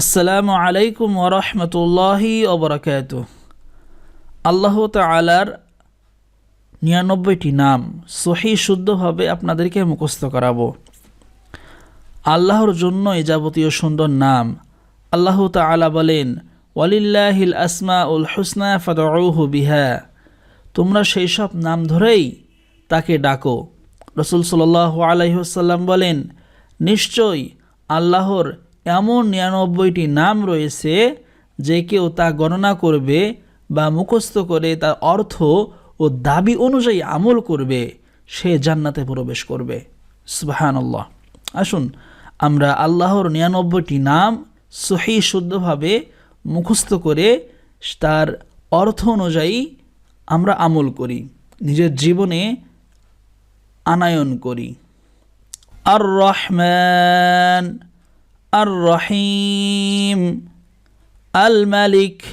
আসসালামু আলাইকুম ওরহমতুল্লাহি ওবরাকাত আল্লাহ তালার নিরানব্বইটি নাম সহি শুদ্ধভাবে আপনাদেরকে মুখস্থ করাবো। আল্লাহর জন্য এই যাবতীয় সুন্দর নাম আল্লাহ তালা বলেন, ওয়ালিল্লাহিল আসমা উল হুসনা ফদউহু বিহা। তোমরা সেই সব নাম ধরেই তাকে ডাকো। রসুল সাল্লাহ আলাইসাল্লাম বলেন, নিশ্চয়ই আল্লাহর এমন নিরানব্বইটি নাম রয়েছে যে কেউ তা গণনা করবে বা মুখস্থ করে তার অর্থ ও দাবি অনুযায়ী আমল করবে, সে জান্নাতে প্রবেশ করবে। সুবাহান আল্লাহ আসুন, আমরা আল্লাহর নিরানব্বইটি নাম সহি শুদ্ধভাবে মুখস্থ করে তার অর্থ অনুযায়ী আমরা আমল করি, নিজের জীবনে আনায়ন করি। আর রহমান الرحيم الملك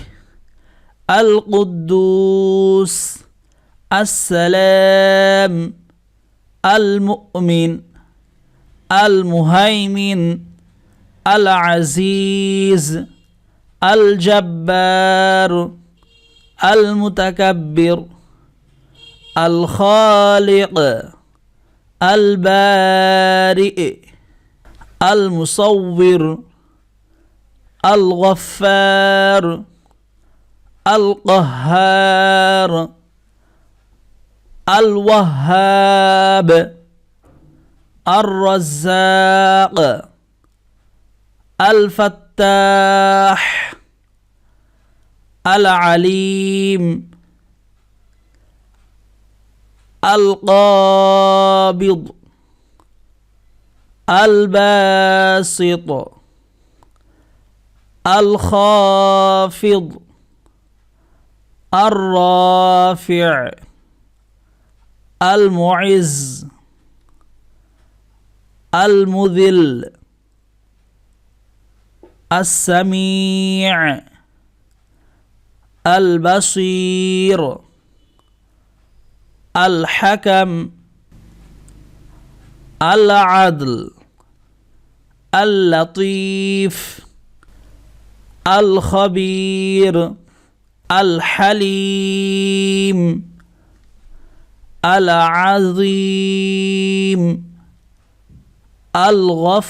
القدوس السلام المؤمن المهيمن العزيز الجبار المتكبر الخالق البارئ. المصور الغفار القهار الوهاب الرزاق الفتاح العليم القابض. الباسط الخافض الرافع المعز المذل السميع البصير الحكم العدل. اللطيف الخبير الحليم العظيم الغفور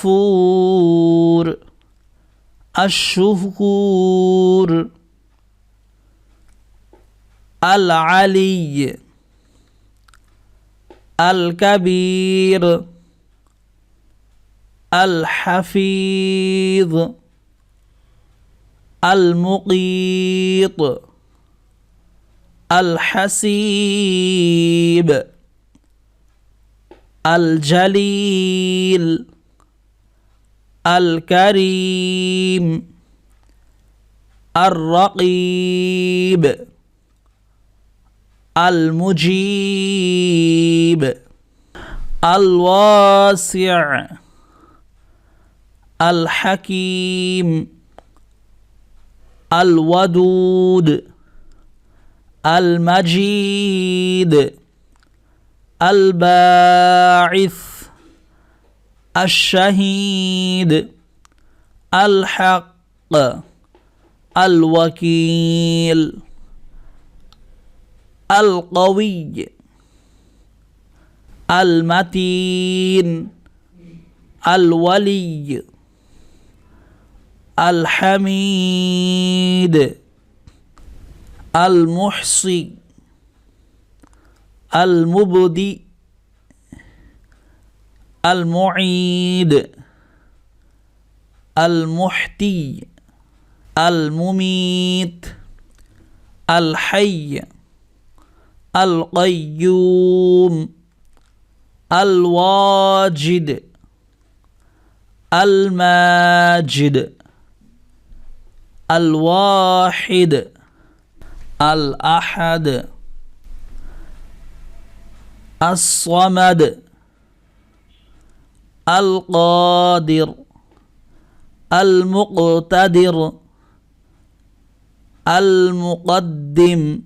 الشكور العلي الكبير. الحفيظ المقيط الحسيب الجليل الكريم الرقيب المجيب الواسع. الحكيم الودود المجيد الباعث الشهيد الحق الوكيل القوي المتين الولي. الحميد المحصي المبدي المعيد المحتي المميت الحي القيوم الواجد الماجد. الواحد الأحد الصمد القادر المقتدر المقدم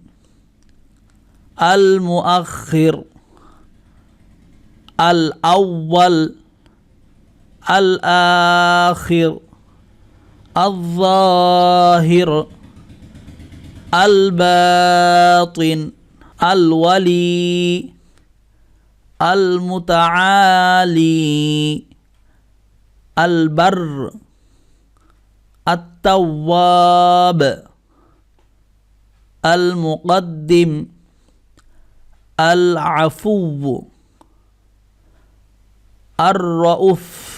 المؤخر الأول الآخر. الظاهر الباطن الولي المتعالي البر التواب المقدم العفو الرؤوف.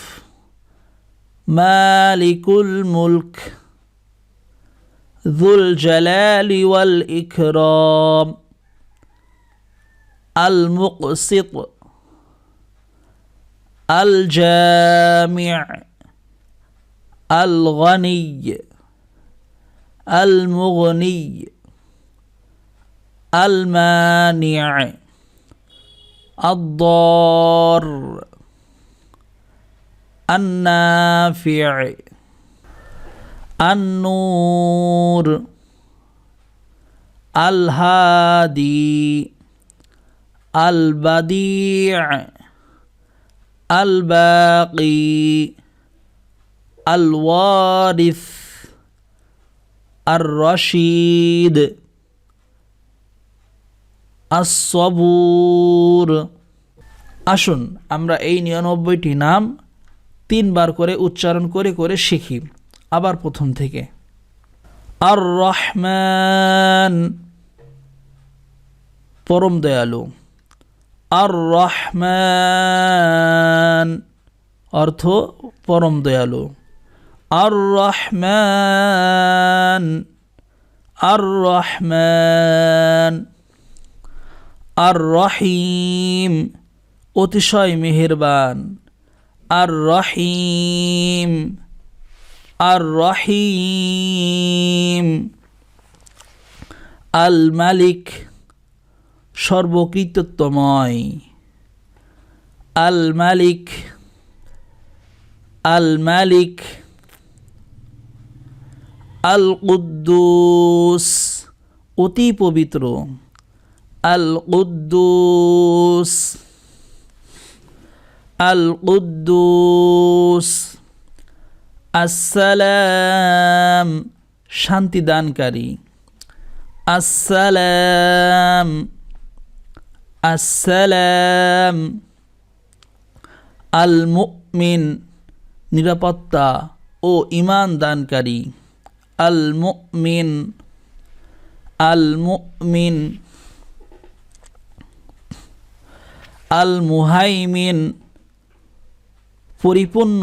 مالك الملك ذو الجلال والإكرام المقسط الجامع الغني المغني المانع الضار النافع النور الهادي البديع الباقي الوارث الرشيد الصبور আসুন আমরা এই নিরানব্বইটি নাম তিনবার করে উচ্চারণ করে করে শিখি। আবার প্রথম থেকে। আর রহমান পরম দয়ালু। আর রহমান অর্থ পরম দয়ালু। আর রহমান আর রহমান আর রহিম অতিশয় মেহেরবান। আর রহিম আর রহিম আল মালিক সর্বকৃতত্বময়. আল মালিক আল মালিক আল কুদ্দুস অতি পবিত্র। আল কুদ্দুস আল কুদ্দুস আসসালাম শান্তি দানকারী আসসালাম আসসালাম আল মুমিন নিরাপত্তা ও ইমান দানকারী আল মুমিন আল মুমিন আল মুহাইমিন পরিপূর্ণ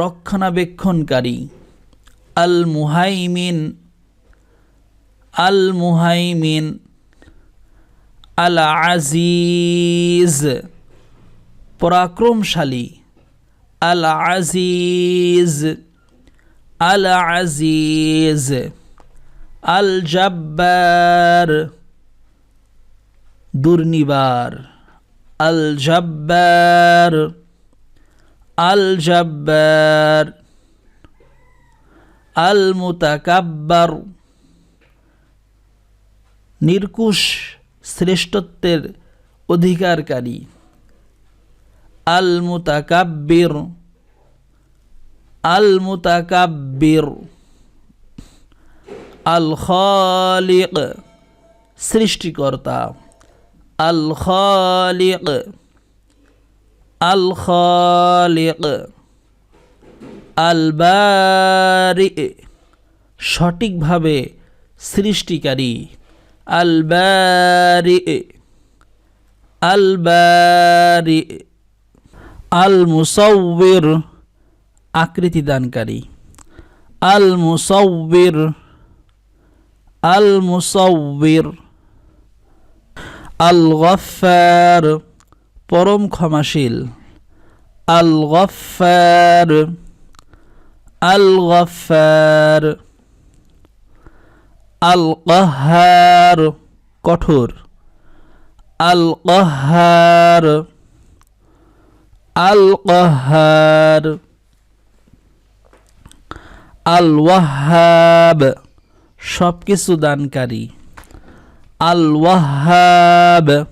রক্ষণাবেক্ষণকারী। আল মুহাইমিন আল মুহাইমিন আল আজিজ পরাক্রমশালী। আল আজিজ আল আজিজ আল জব্বার দুর্নিবার। আল জব্বার আল জব্বার আল মুতাকাব্বার নির্কুশ শ্রেষ্ঠত্বের অধিকারকারী। আল মুতাকাব্বির আল মুতাকাব্বির আল খালিক সৃষ্টিকর্তা। আল খালিক আল খালিক আল বারি সঠিকভাবে সৃষ্টিকারী। আল বারি আল বারি আল মুসাউবির আকৃতি দানকারী আল মুসাউবির আল মুসাউবির আল গফার পরম ক্ষমাশীল। আল গফার আল গফার আল কহার কঠোর। আল কহার আল কহার আল ওয়াহাব সব কিছু দানকারী। আল ওয়াহাব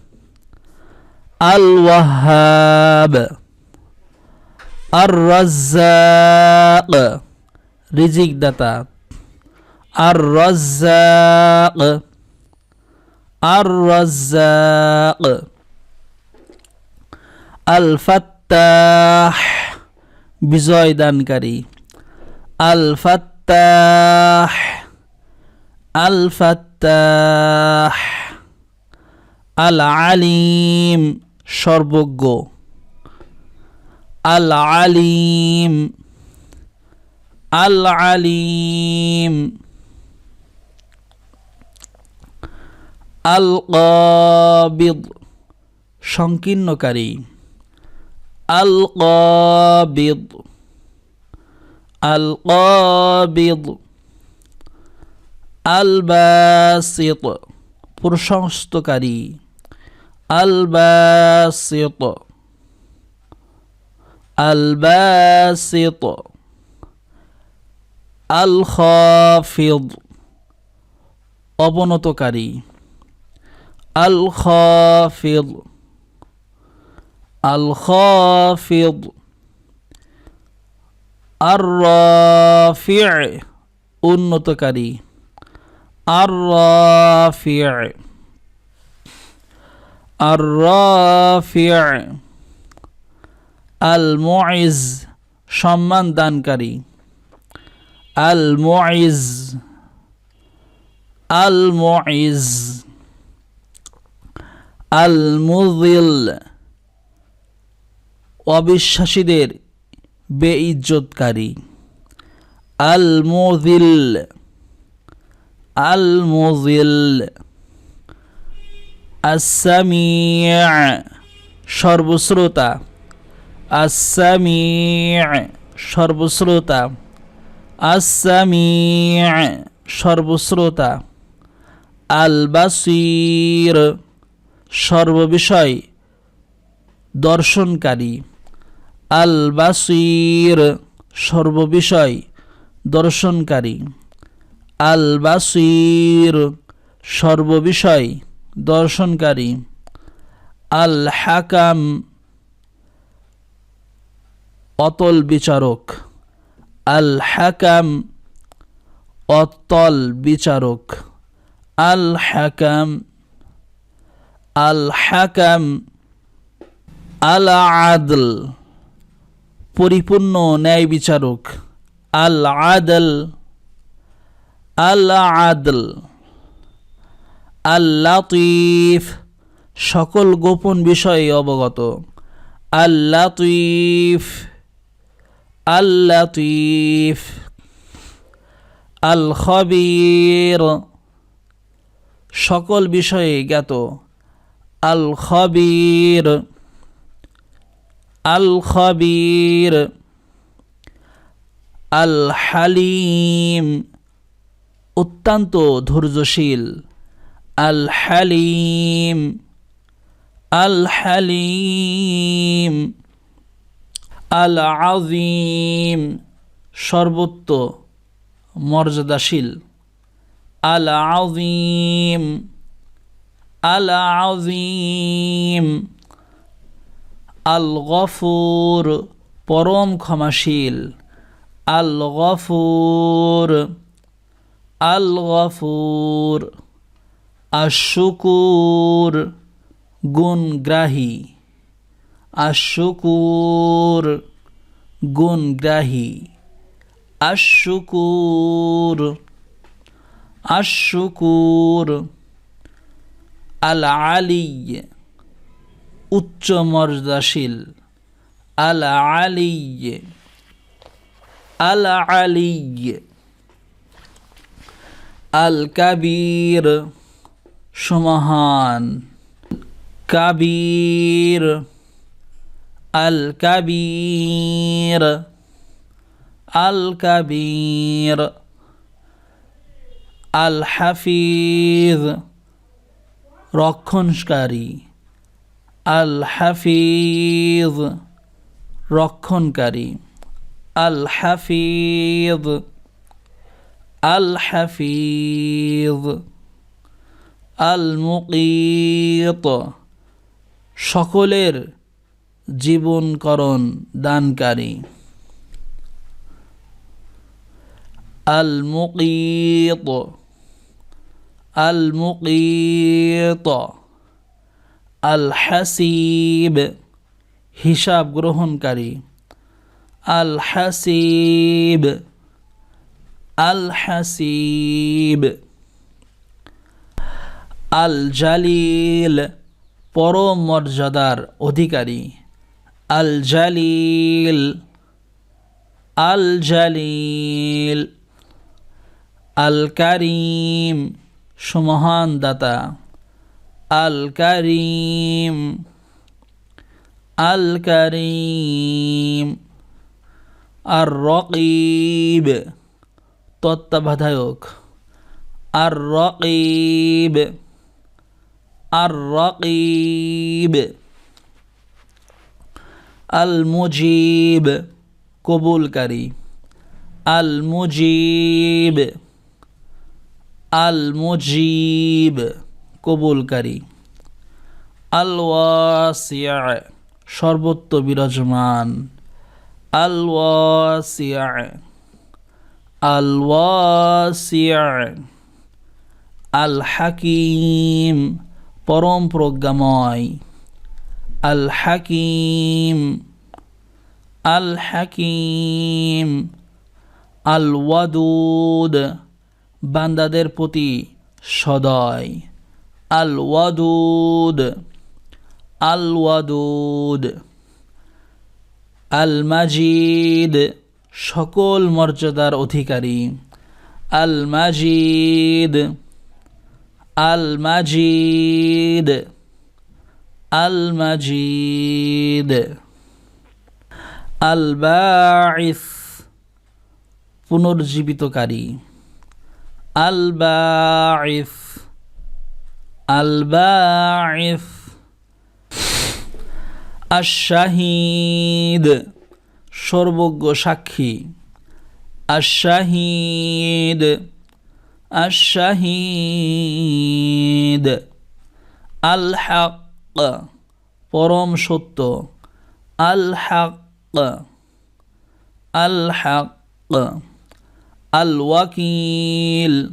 আল ওয়াহাব আর রাজ্জাক রিজিক দাতা আর রাজ্জাক আর রাজ্জাক আল ফাত্তাহ বিজয় দানকারী আল ফাত্তাহ আল ফাত্তাহ আল আলিম সর্বজ্ঞ। আল আলিম আল আলিম আল কাবিদ সংকীর্ণকারী। আল কাবিদ আল কাবিদ আল বাসিত প্রশংস্তকারী। বাসিত আল খাফিদ অবনতকারী। আল খাফিদ আল খাফিদ আর রাফিዕ উন্নতকারী। আর রাফিዕ আল মুইজ সম্মান দানকারী আল মুইজ আল মুইজ আল মুজিল অবিশ্বাসীদের বেইজ্জতকারী। আল মুজিল আল মুজিল আসামিয়া সর্বশ্রোতা। আসামিয়া সর্বশ্রোতা। আসামিয়া সর্বশ্রোতা। আল বাসির সর্ববিষয়, দর্শনকারী। আল বাসির সর্ববিষয়, দর্শনকারী। আল বাসির সর্ববিষয় দর্শনকারী। আল হাকাম অতল বিচারক। আল হাকাম অতল বিচারক। আল হাকাম আল হাকাম আল আদল পরিপূর্ণ ন্যায় বিচারক। আল আদল আল আদল আল লাতিফ সকল গোপন বিষয়ে অবগত। আল লাতিফ আল লাতিফ আল খবির সকল বিষয়ে জ্ঞাত। আল খবির আল খবির আল হালিম অত্যন্ত ধৈর্যশীল। আল হালিম আল হালিম আল আজিম সর্বত্র মর্যাদাশীল আল আজিম আল আজিম আল গফুর পরম ক্ষমাশীল আল গফুর আল গফুর আশুকুর গুণগ্রাহী। আশুকুর গুণগ্রাহী। আশুকুর আশুকুর আল আলী উচ্চ মর্যাদাশীল আল আলী আল আলী আল কাবীর সুমহান কাবীর, আল কাবীর আল কাবীর, আল হাফিজ, রক্ষণকারী, আল হাফিজ, রক্ষণকারী, আল হাফিজ আল হাফিজ। আল মুকিত সকলের জীবনকরণ দানকারী। আল মুকিত আল মুকিত আল হাসিব হিসাব গ্রহণকারী। আল হাসিব আল হাসিব আল জালিল পরম মর্যাদার অধিকারী। আল জালিল আল জালিল আল কারিম সুমহান দাতা। আল কারিম আল কারিম আর রকিব তত্ত্বাবধায়ক। আর রকিব আর রকিব আল মুজিব কবুলকারী। আল মুজিব আল মুজিব কবুলকারী। আল ওয়াসিয়া সর্বত্র বিরাজমান। আল ওয়াসিয়া আল ওয়াসিয়া আল হাকিম পরম প্রজ্ঞাময়। আল হাকিম আল হাকিম আল ওয়াদুদ বান্দাদের প্রতি সদয়। আল ওয়াদুদ আল ওয়াদুদ আল মাজিদ সকল মর্যাদার অধিকারী। আল মাজিদ আল মাজিদ আল মাজিদ আল বাঈস পুনর্জীবিতকারী আল বাঈস আল বাঈস আশাহিদ সর্বজ্ঞ সাক্ষী আশাহিদ আশাহিদ আল হক পরম সত্য। আল হক আল হক আল ওয়াকিল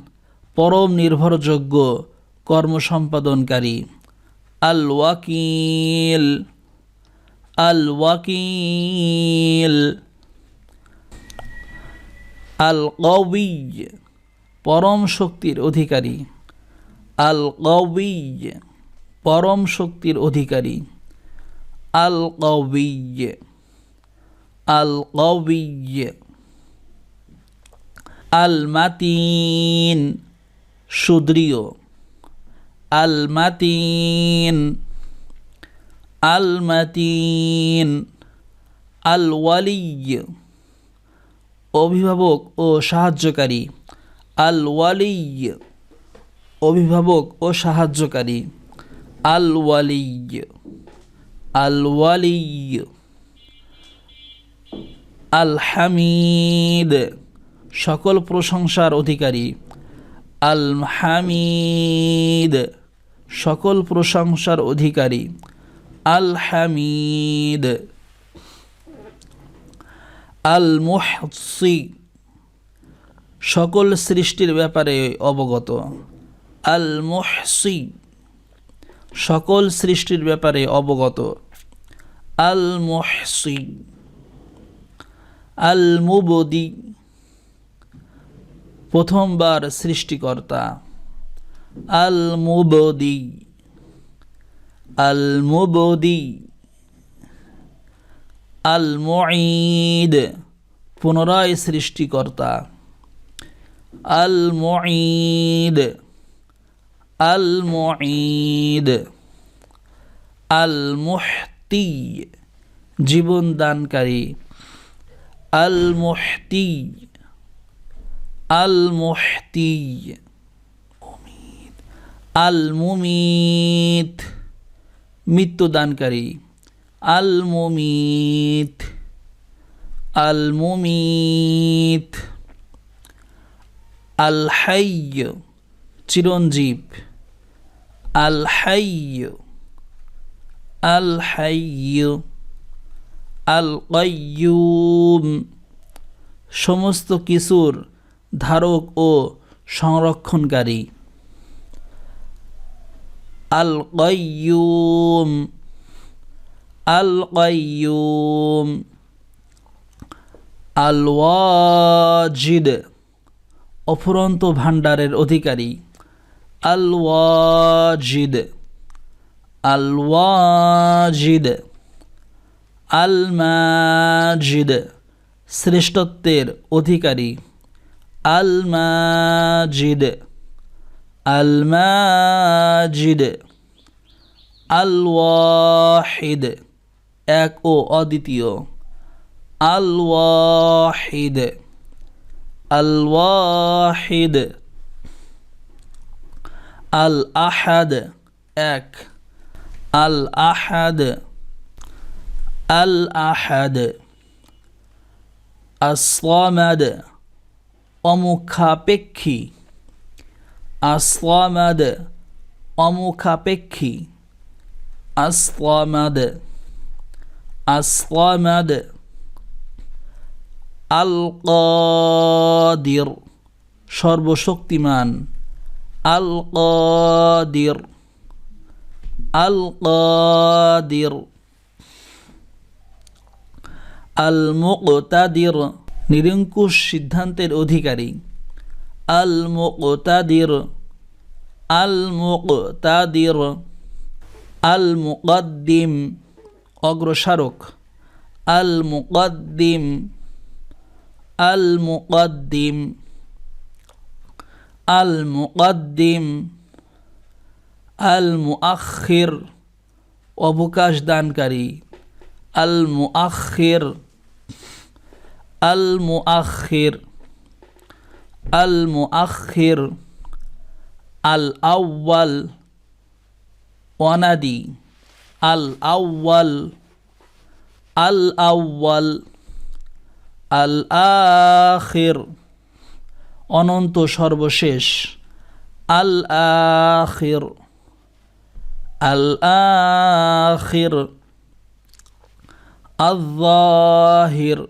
পরম নির্ভরযোগ্য কর্ম সম্পাদনকারী আল ওয়াকিল আল ওয়াকিল আল কবি পরম শক্তির অধিকারী। আল কবি পরম শক্তির অধিকারী। আল কবি আল কবি আল মাতিন সুদৃঢ়। আল মাতিন আল মাতিন আল ওয়ালি অভিভাবক ও সাহায্যকারী। আল ওয়ালি অভিভাবক ও সাহায্যকারী। আল ওয়ালি আল ওয়ালি আল হামিদ সকল প্রশংসার অধিকারী। আল হামিদ সকল প্রশংসার অধিকারী। আল হামিদ আল মুহসি সকল সৃষ্টির ব্যাপারে অবগত। আল মুহসি সকল সৃষ্টির ব্যাপারে অবগত। আল মুহসি আল মুবদি প্রথমবার সৃষ্টিকর্তা। আল মুবদি আল মুবদি আল মুঈদ পুনরায় সৃষ্টিকর্তা। আল মুঈদ আল মুঈদ আল মুহতি জীবন দানকারী আল মুহতি আল মুহতি আল মুমিত মৃত্যুদানকারী। আল মুমিত আল মুমিত আল হাইয় চিরঞ্জীব। আল হাইয় আল হাইয় আল কয়ুম সমস্ত কিছুর ধারক ও সংরক্ষণকারী। আল কয়ুম আল কয়ুম আল ওয়াজিদ অফুরন্ত ভাণ্ডারের অধিকারী। আল ওয়াজিদ আল ওয়াজিদ আল মাজিদ শ্রেষ্ঠত্বের অধিকারী। আল মাজিদ আল মাজিদ আল ওয়াহিদ এক ও অদ্বিতীয়। আল ওয়াহিদ আল ওয়াহিদ আল আহাদ এক আল আহাদ আল আহাদ আসলামাদ অমুখাপেক্ষী আল কাদির সর্বশক্তিমান আল কাদির আল কাদির আল মুকতাদির নিরঙ্কুশ সিদ্ধান্তের অধিকারী আল মুকতাদির আল মুকতাদির আল মুকদ্দিম অগ্রসারক আল মুকদ্দিম আল মুকদ্দিম আল মুকদ্দিম আল মুআখির অবকাশ দানকারী আল মুআখির আল মুআখির আল মুআখির আল আউয়াল ওয়ানাদি আল আউয়াল আল আউয়াল আল আখির অনন্ত সর্বশেষ। আল আখির আল আখির আল্লাহির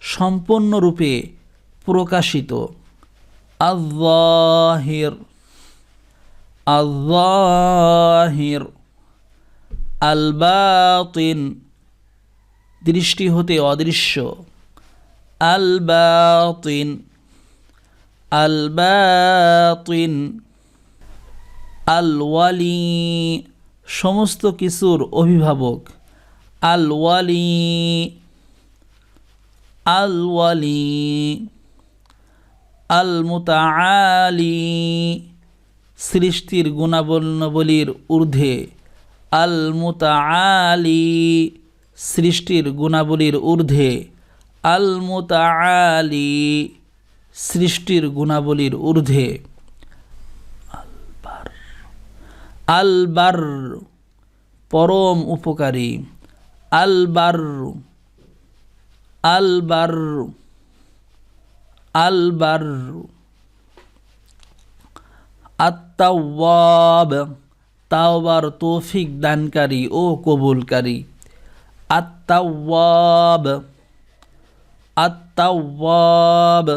সম্পূর্ণরূপে প্রকাশিত। আল্লাহির আল্লাহির আলবাতিন, দৃষ্টি হতে অদৃশ্য। বাতিন আল ওয়ালি সমস্ত কিছুর অভিভাবক। আল ওয়ালি আল মুতাআলি সৃষ্টির গুণাবলীর ঊর্ধ্বে। আল মুতাআলি সৃষ্টির গুণাবলীর ঊর্ধ্বে। আল মুতাআলি সৃষ্টির গুণাবলীর ঊর্ধ্বে। আলবার। পরম উপকারী। আলবার। আলবার। আল বার আল আত্মাওয়াব তাওবার তৌফিক দানকারী ও কবুলকারী। আত্মাওয়াব আত্মাওয়াব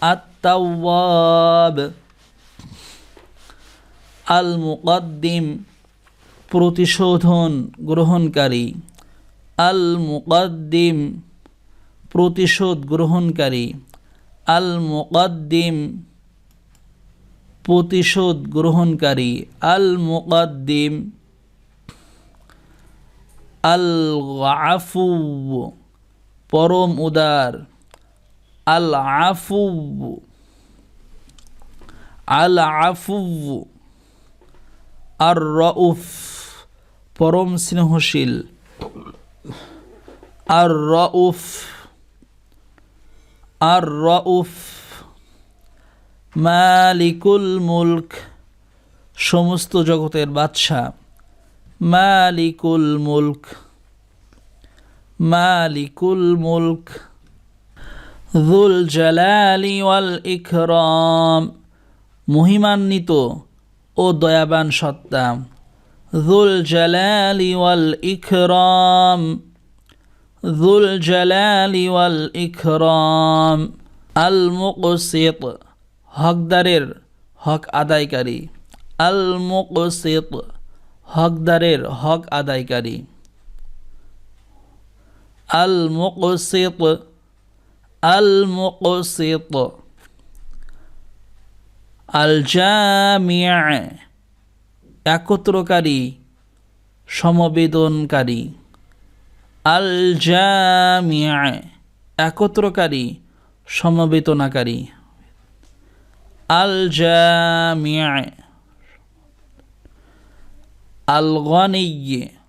আত্মাওয়াব আল মুকদ্দিম প্রতিশোধন গ্রহণকারী। আল মুকদ্দিম প্রতিশোধ গ্রহণকারী। আল মুকদ্দিম প্রতিশোধ গ্রহণকারী। আল মুকদ্দিম আল আফু পরম উদার। আল আফু। আল আফু। আর রউফ। পরম স্নেহশীল। আর রউফ। আর রউফ। মালিকুল মুলক। সমস্ত জগতের বাদশাহ। মালিকুল মুলক। মালিকুল মুলক, যুল জালালি ওয়াল ইকরাম, মহিমান্বিত ও দয়াবান সত্তা, যুল জালালি ওয়াল ইকরাম, যুল জালালি ওয়াল ইকরাম, আল মুকসিত, হকদারের হক আদায়কারী, আল মুকসিত, হকদারের হক আদায়কারী। আল মুকসিত আল মুকসিত আল জামিয়া একত্রকারী সমবেদনকারী। আল জামিয়া একত্রকারী সমবেতনাকারী আল জামিয়া আল গনিয়ে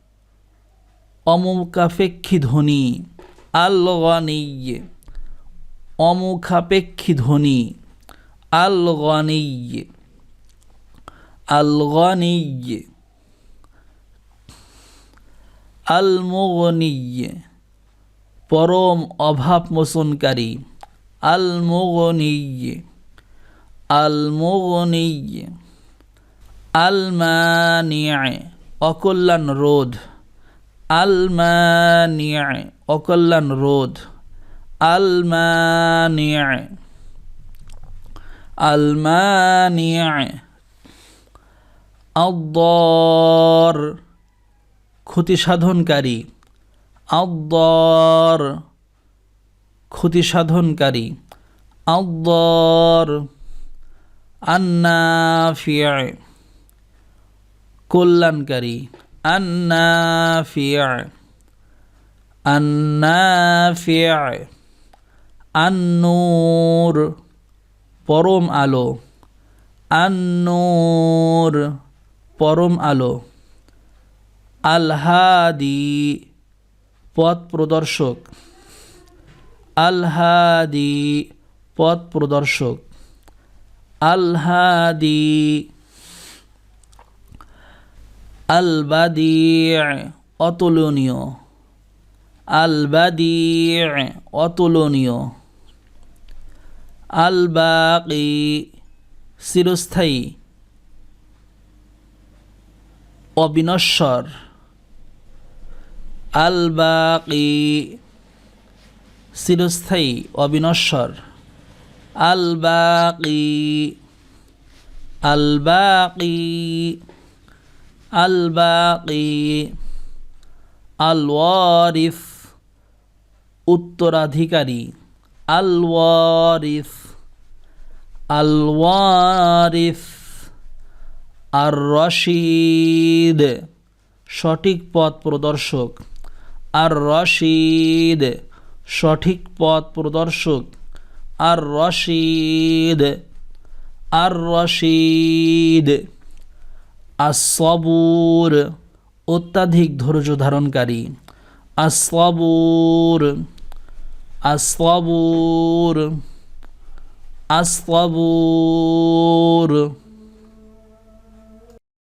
অমুখাপেক্ষী ধ্বনি আল গনিয়ে অমুখাপেক্ষী ধ্বনি আল গনিয়ে আল গনিয়ে পরম অভাব মোচনকারী আল মুগনিয়ে আল মুগনিয়ে আল মানিয়ে অকল্যাণ রোধ আল মানিয়ে অকল্যাণ রোধ। আল মানিয়ে আল মানিয়ে আদ্দর ক্ষতি সাধনকারী আদ্দর ক্ষতি সাধনকারী আদ্দর আন্নাফিয়া কল্যাণকারী। আন্নুর পরম আলো আন্নুর পরম আলো আলহাদি পথ প্রদর্শক আলহাদি পথ প্রদর্শক আলহাদি আলবাদি অতুলনীয়। আলবাদি অতুলনীয়। আলবাকি চিরস্থায়ী। অবিনশ্বর। আল বাকি চিরস্থায়ী, অবিনশ্বর। আল বাকি আল বাকি আল বাকি আল ওয়ারিফ উত্তরাধিকারী আল ওয়ারিফ আল ওয়ারিফ আর রশিদ সঠিক পথ প্রদর্শক আর রশিদ সঠিক পথ প্রদর্শক আর রশিদ আর রশিদ আসবুর অত্যাধিক ধৈর্য ধারণকারী। আসবুর আসবুর আসবুর